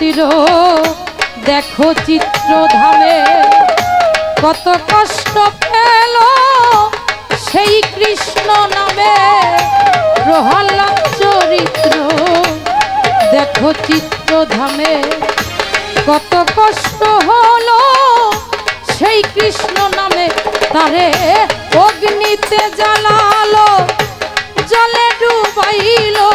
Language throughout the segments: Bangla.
চরিত্র দেখো চিত্র ধামে কত কষ্ট পেল সেই কৃষ্ণ নামে প্রহ্লাদ চরিত্র। দেখো চিত্র ধামে কত কষ্ট হলো সেই কৃষ্ণ নামে তারে অগ্নিতে জ্বালালো, জলে ডুবাইলো।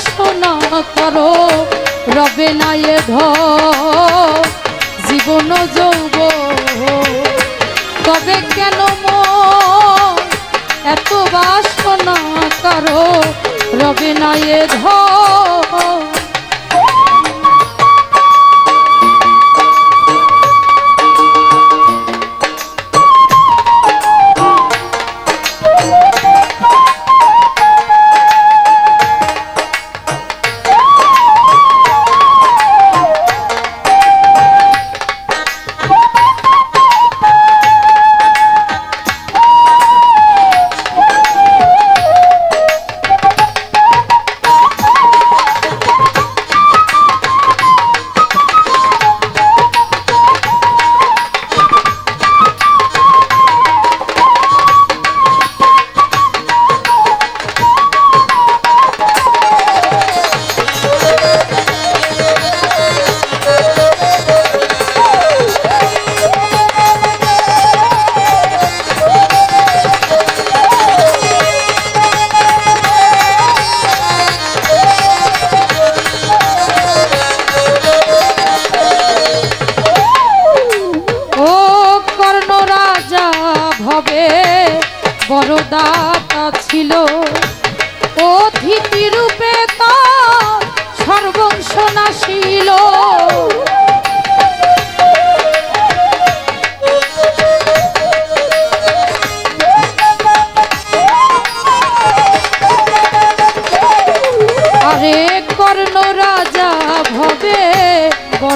বাসনা করো, রবে না ধ জীবন যৌব তবে কেন এত বাসনা করো, রবে না এ ধর।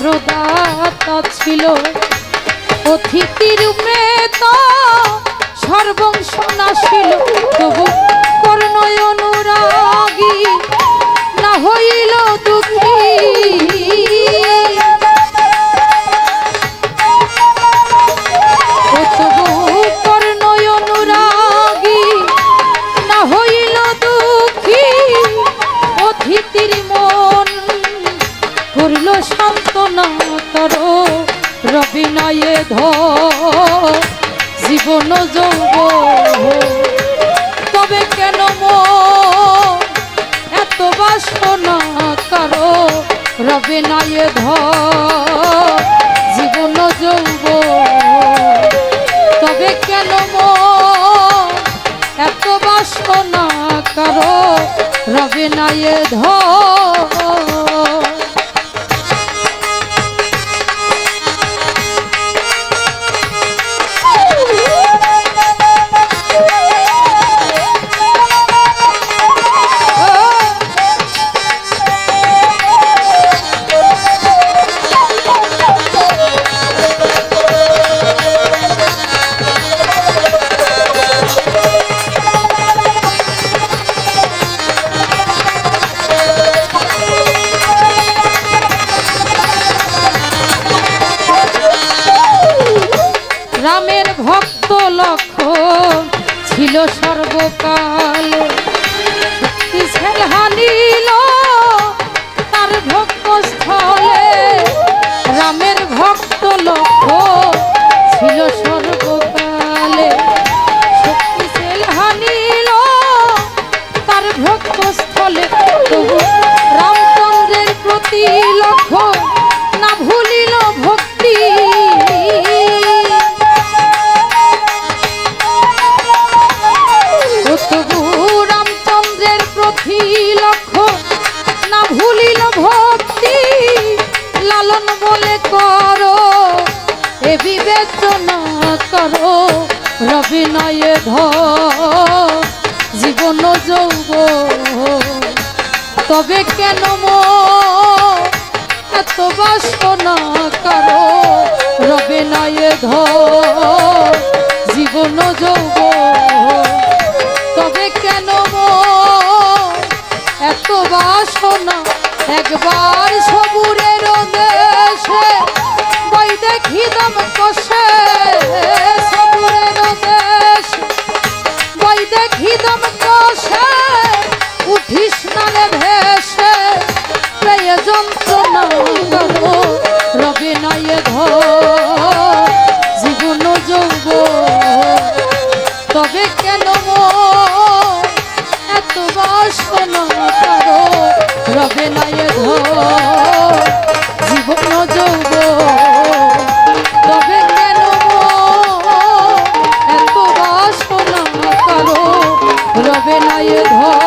বড় ছিল। অতিথি রূপে তো সর্বংশ নাশিল। জীবন যৌব তবে কেন এত বাসনা করো? রবি নয়ে ধ জীবন যৌব তবে কেন এত বাসনা কারও? রবে নায়ে ধর হল করো রবি নয়ে জীবন যৌব তবে কেন এত বাসনা করো রবে নয়ে জীবন যৌব তবে কেন এত বাসনা একবার সবুরের দম কষে সবুরের দেশ বই দেখি দম কষে, উঠিস নালে ভেসে প্রেয় যন্ত্রণা করো রবে নয়ে ধর জীবন যৌব তবে কেন এত বাসনা করো, রবে নয়ে ধর ধর